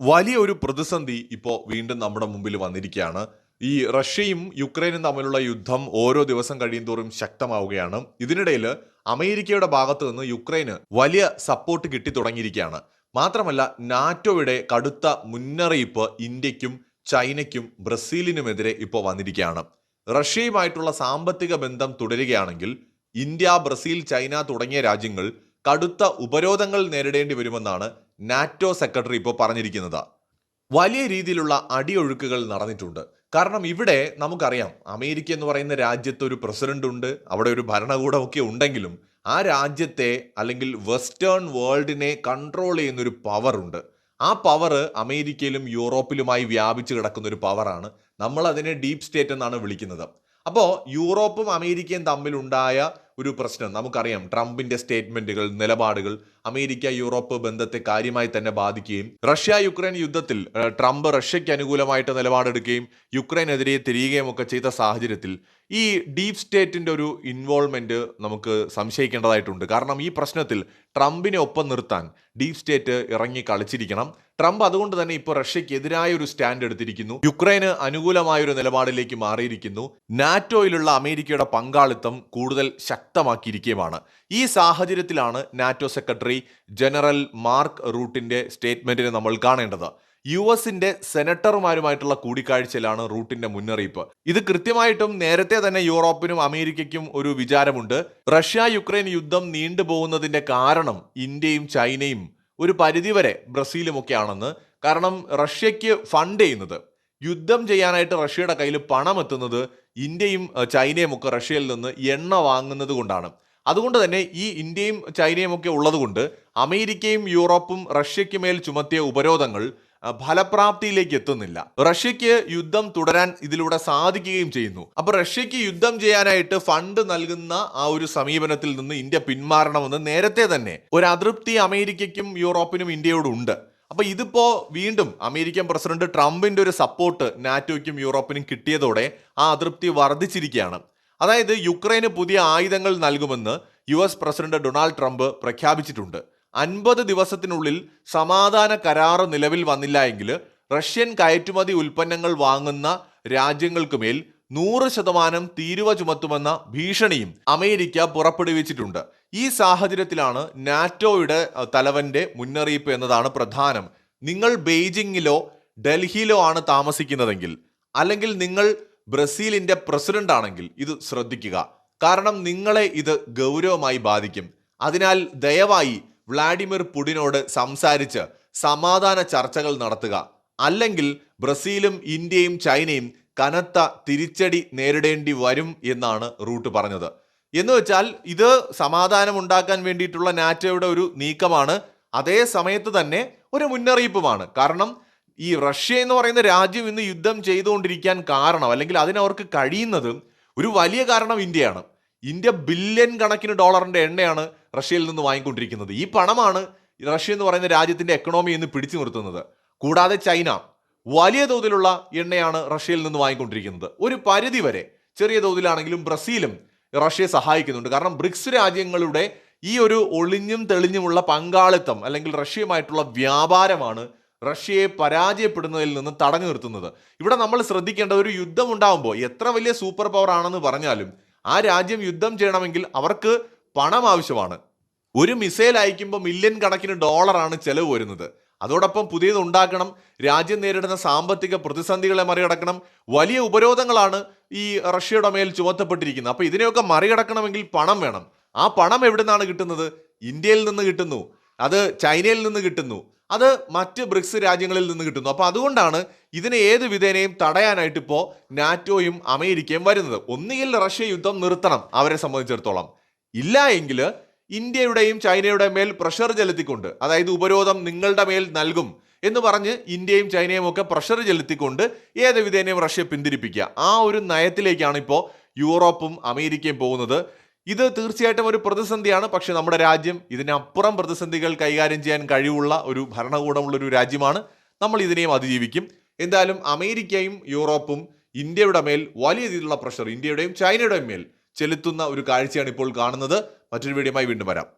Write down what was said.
വലിയൊരു പ്രതിസന്ധി ഇപ്പോൾ വീണ്ടും നമ്മുടെ മുമ്പിൽ വന്നിരിക്കുകയാണ്. ഈ റഷ്യയും യുക്രൈനും തമ്മിലുള്ള യുദ്ധം ഓരോ ദിവസം കഴിയുന്തോറും ശക്തമാവുകയാണ്. ഇതിനിടയിൽ അമേരിക്കയുടെ ഭാഗത്തു നിന്ന് യുക്രൈന് വലിയ സപ്പോർട്ട് കിട്ടി തുടങ്ങിയിരിക്കുകയാണ്. മാത്രമല്ല നാറ്റോയുടെ കടുത്ത മുന്നറിയിപ്പ് ഇന്ത്യക്കും ചൈനയ്ക്കും ബ്രസീലിനുമെതിരെ ഇപ്പോൾ വന്നിരിക്കുകയാണ്. റഷ്യയുമായിട്ടുള്ള സാമ്പത്തിക ബന്ധം തുടരുകയാണെങ്കിൽ ഇന്ത്യ ബ്രസീൽ ചൈന തുടങ്ങിയ രാജ്യങ്ങൾ കടുത്ത ഉപരോധങ്ങൾ നേരിടേണ്ടി വരുമെന്നാണ് നാറ്റോ സെക്രട്ടറി ഇപ്പോൾ പറഞ്ഞിരിക്കുന്നത്. വലിയ രീതിയിലുള്ള അടിയൊഴുക്കുകൾ നടന്നിട്ടുണ്ട്. കാരണം ഇവിടെ നമുക്കറിയാം അമേരിക്ക എന്ന് പറയുന്ന രാജ്യത്ത് ഒരു പ്രസിഡന്റ് ഉണ്ട് അവിടെ ഒരു ഭരണകൂടമൊക്കെ ഉണ്ടെങ്കിലും ആ രാജ്യത്തെ അല്ലെങ്കിൽ വെസ്റ്റേൺ വേൾഡിനെ കൺട്രോൾ ചെയ്യുന്നൊരു പവർ ഉണ്ട്. ആ പവർ അമേരിക്കയിലും യൂറോപ്പിലുമായി വ്യാപിച്ചു കിടക്കുന്ന ഒരു പവറാണ് നമ്മൾ അതിനെ ഡീപ് സ്റ്റേറ്റ് എന്നാണ് വിളിക്കുന്നത്. അപ്പോൾ യൂറോപ്പും അമേരിക്കയും തമ്മിലുണ്ടായ ഒരു പ്രശ്നം. നമുക്കറിയാം ട്രംപിന്റെ സ്റ്റേറ്റ്മെന്റുകൾ നിലപാടുകൾ അമേരിക്ക യൂറോപ്പ് ബന്ധത്തെ കാര്യമായി തന്നെ ബാധിക്കുകയും റഷ്യ യുക്രൈൻ യുദ്ധത്തിൽ ട്രംപ് റഷ്യയ്ക്ക് അനുകൂലമായിട്ട് നിലപാടെടുക്കുകയും യുക്രൈനെതിരെ തിരിയുകയും ഒക്കെ ചെയ്ത സാഹചര്യത്തിൽ ഈ ഡീപ് സ്റ്റേറ്റിന്റെ ഒരു ഇൻവോൾവ്മെന്റ് നമുക്ക് സംശയിക്കേണ്ടതായിട്ടുണ്ട്. കാരണം ഈ പ്രശ്നത്തിൽ ട്രംപിനെ ഒപ്പം നിർത്താൻ ഡീപ് സ്റ്റേറ്റ് ഇറങ്ങി കളിച്ചിരിക്കണം. ട്രംപ് അതുകൊണ്ട് തന്നെ ഇപ്പോൾ റഷ്യയ്ക്ക് എതിരായ ഒരു സ്റ്റാൻഡ് എടുത്തിരിക്കുന്നു. യുക്രൈന് അനുകൂലമായ ഒരു നിലപാടിലേക്ക് മാറിയിരിക്കുന്നു. നാറ്റോയിലുള്ള അമേരിക്കയുടെ പങ്കാളിത്തം കൂടുതൽ ശക്തമാക്കിയിരിക്കുകയുമാണ്. ഈ സാഹചര്യത്തിലാണ് നാറ്റോ സെക്രട്ടറി ജനറൽ മാർക്ക് റൂട്ടിന്റെ സ്റ്റേറ്റ്മെന്റിനെ നമ്മൾ കാണേണ്ടത്. യു എസിന്റെ സെനറ്റർമാരുമായിട്ടുള്ള കൂടിക്കാഴ്ചയിലാണ് റൂട്ടിന്റെ മുന്നറിയിപ്പ്. ഇത് കൃത്യമായിട്ടും നേരത്തെ തന്നെ യൂറോപ്പിനും അമേരിക്കയ്ക്കും ഒരു വിചാരമുണ്ട്. റഷ്യ യുക്രൈൻ യുദ്ധം നീണ്ടുപോകുന്നതിന്റെ കാരണം ഇന്ത്യയും ചൈനയും ഒരു പരിധിവരെ ബ്രസീലുമൊക്കെയാണെന്ന്. കാരണം റഷ്യയ്ക്ക് ഫണ്ട് ചെയ്യുന്നത് യുദ്ധം ചെയ്യാനായിട്ട് റഷ്യയുടെ കയ്യിൽ പണം എത്തുന്നത് ഇന്ത്യയും ചൈനയും ഒക്കെ റഷ്യയിൽ നിന്ന് എണ്ണ വാങ്ങുന്നത് കൊണ്ടാണ്. അതുകൊണ്ട് തന്നെ ഈ ഇന്ത്യയും ചൈനയും ഒക്കെ ഉള്ളതുകൊണ്ട് അമേരിക്കയും യൂറോപ്പും റഷ്യയ്ക്ക് മേൽ ചുമത്തിയ ഉപരോധങ്ങൾ ഫലപ്രാപ്തിയിലേക്ക് എത്തുന്നില്ല. റഷ്യക്ക് യുദ്ധം തുടരാൻ ഇതിലൂടെ സാധിക്കുകയും ചെയ്യുന്നു. അപ്പൊ റഷ്യക്ക് യുദ്ധം ചെയ്യാനായിട്ട് ഫണ്ട് നൽകുന്ന ആ ഒരു സമീപനത്തിൽ നിന്ന് ഇന്ത്യ പിന്മാറണമെന്ന് നേരത്തെ തന്നെ ഒരു അതൃപ്തി അമേരിക്കയ്ക്കും യൂറോപ്പിനും ഇന്ത്യയോട് ഉണ്ട്. അപ്പൊ ഇതിപ്പോ വീണ്ടും അമേരിക്കൻ പ്രസിഡന്റ് ട്രംപിന്റെ ഒരു സപ്പോർട്ട് നാറ്റോയ്ക്കും യൂറോപ്പിനും കിട്ടിയതോടെ ആ അതൃപ്തി വർദ്ധിച്ചിരിക്കുകയാണ്. അതായത് യുക്രൈന് പുതിയ ആയുധങ്ങൾ നൽകുമെന്ന് യു പ്രസിഡന്റ് ഡൊണാൾഡ് ട്രംപ് പ്രഖ്യാപിച്ചിട്ടുണ്ട്. അൻപത് ദിവസത്തിനുള്ളിൽ സമാധാന കരാറ് നിലവിൽ വന്നില്ല എങ്കിൽ റഷ്യൻ കയറ്റുമതി ഉൽപ്പന്നങ്ങൾ വാങ്ങുന്ന രാജ്യങ്ങൾക്ക് മേൽ നൂറ് ശതമാനം തീരുവ ചുമത്തുമെന്ന ഭീഷണിയും അമേരിക്ക പുറപ്പെടുവിച്ചിട്ടുണ്ട്. ഈ സാഹചര്യത്തിലാണ് നാറ്റോയുടെ തലവന്റെ മുന്നറിയിപ്പ് എന്നതാണ് പ്രധാനം. നിങ്ങൾ ബെയ്ജിങ്ങിലോ ഡൽഹിയിലോ ആണ് താമസിക്കുന്നതെങ്കിൽ അല്ലെങ്കിൽ നിങ്ങൾ ബ്രസീലിന്റെ പ്രസിഡന്റ് ആണെങ്കിൽ ഇത് ശ്രദ്ധിക്കുക. കാരണം നിങ്ങളെ ഇത് ഗൗരവമായി ബാധിക്കും. അതിനാൽ ദയവായി വ്ളാഡിമിർ പുടിനോട് സംസാരിച്ച് സമാധാന ചർച്ചകൾ നടത്തുക. അല്ലെങ്കിൽ ബ്രസീലും ഇന്ത്യയും ചൈനയും കനത്ത തിരിച്ചടി നേരിടേണ്ടി വരും എന്നാണ് റൂട്ട് പറഞ്ഞത്. എന്ന് വെച്ചാൽ ഇത് സമാധാനം ഉണ്ടാക്കാൻ വേണ്ടിയിട്ടുള്ള നാറ്റോയുടെ ഒരു നീക്കമാണ്. അതേ സമയത്ത് തന്നെ ഒരു മുന്നറിയിപ്പുമാണ്. കാരണം ഈ റഷ്യ എന്ന് പറയുന്ന രാജ്യം ഇന്ന് യുദ്ധം ചെയ്തുകൊണ്ടിരിക്കാൻ കാരണം അല്ലെങ്കിൽ അതിനവർക്ക് കഴിയുന്നത് ഒരു വലിയ കാരണം ഇന്ത്യയാണ്. ഇന്ത്യ ബില്യൺ കണക്കിന് ഡോളറിന്റെ എണ്ണയാണ് റഷ്യയിൽ നിന്ന് വാങ്ങിക്കൊണ്ടിരിക്കുന്നത്. ഈ പണമാണ് റഷ്യ എന്ന് പറയുന്ന രാജ്യത്തിന്റെ എക്കണോമി ഇന്ന് പിടിച്ചു നിർത്തുന്നത്. കൂടാതെ ചൈന വലിയ തോതിലുള്ള എണ്ണയാണ് റഷ്യയിൽ നിന്ന് വാങ്ങിക്കൊണ്ടിരിക്കുന്നത്. ഒരു പരിധി വരെ ചെറിയ തോതിലാണെങ്കിലും ബ്രസീലും റഷ്യയെ സഹായിക്കുന്നുണ്ട്. കാരണം ബ്രിക്സ് രാജ്യങ്ങളുടെ ഈ ഒരു ഒളിഞ്ഞും തെളിഞ്ഞുമുള്ള പങ്കാളിത്തം അല്ലെങ്കിൽ റഷ്യയുമായിട്ടുള്ള വ്യാപാരമാണ് റഷ്യയെ പരാജയപ്പെടുന്നതിൽ നിന്ന് തടഞ്ഞു നിർത്തുന്നത്. ഇവിടെ നമ്മൾ ശ്രദ്ധിക്കേണ്ട ഒരു യുദ്ധം ഉണ്ടാകുമ്പോൾ എത്ര വലിയ സൂപ്പർ പവർ ആണെന്ന് പറഞ്ഞാലും ആ രാജ്യം യുദ്ധം ചെയ്യണമെങ്കിൽ അവർക്ക് പണം ആവശ്യമാണ്. ഒരു മിസൈൽ അയക്കുമ്പോൾ മില്യൺ കണക്കിന് ഡോളറാണ് ചെലവ് വരുന്നത്. അതോടൊപ്പം പുതിയത് ഉണ്ടാക്കണം രാജ്യം നേരിടുന്ന സാമ്പത്തിക പ്രതിസന്ധികളെ മറികടക്കണം. വലിയ ഉപരോധങ്ങളാണ് ഈ റഷ്യയുടെ മേൽ ചുമത്തപ്പെട്ടിരിക്കുന്നത്. അപ്പോൾ ഇതിനെയൊക്കെ മറികടക്കണമെങ്കിൽ പണം വേണം. ആ പണം എവിടെ നിന്നാണ് കിട്ടുന്നത്? ഇന്ത്യയിൽ നിന്ന് കിട്ടുന്നു. അത് ചൈനയിൽ നിന്ന് കിട്ടുന്നു. അത് മറ്റ് ബ്രിക്സ് രാജ്യങ്ങളിൽ നിന്ന് കിട്ടുന്നു. അപ്പോൾ അതുകൊണ്ടാണ് ഇതിനെ ഏത് വിധേനയും തടയാനായിട്ട് ഇപ്പോൾ നാറ്റോയും അമേരിക്കയും വരുന്നത്. ഒന്നുകിൽ റഷ്യ യുദ്ധം നിർത്തണം അവരെ സംബന്ധിച്ചിടത്തോളം. ഇല്ല എങ്കിൽ ഇന്ത്യയുടെയും ചൈനയുടെ മേൽ പ്രഷർ ചെലുത്തിക്കൊണ്ട് അതായത് ഉപരോധം നിങ്ങളുടെ മേൽ നൽകും എന്ന് പറഞ്ഞ് ഇന്ത്യയും ചൈനയും ഒക്കെ പ്രഷർ ചെലുത്തിക്കൊണ്ട് ഏത് വിധേനയും റഷ്യ പിന്തിരിപ്പിക്കുക. ആ ഒരു നയത്തിലേക്കാണ് ഇപ്പോൾ യൂറോപ്പും അമേരിക്കയും പോകുന്നത്. ഇത് തീർച്ചയായിട്ടും ഒരു പ്രതിസന്ധിയാണ്. പക്ഷേ നമ്മുടെ രാജ്യം ഇതിനപ്പുറം പ്രതിസന്ധികൾ കൈകാര്യം ചെയ്യാൻ കഴിവുള്ള ഒരു ഭരണകൂടമുള്ള ഒരു രാജ്യമാണ്. നമ്മൾ ഇതിനെയും അതിജീവിക്കും. എന്തായാലും അമേരിക്കയും യൂറോപ്പും ഇന്ത്യയുടെ മേൽ വലിയ രീതിയിലുള്ള പ്രഷർ ഇന്ത്യയുടെയും ചൈനയുടെയും മേൽ ചെലുത്തുന്ന ഒരു കാഴ്ചയാണ് ഇപ്പോൾ കാണുന്നത്. മറ്റൊരു വീഡിയോയുമായി വീണ്ടും വരാം.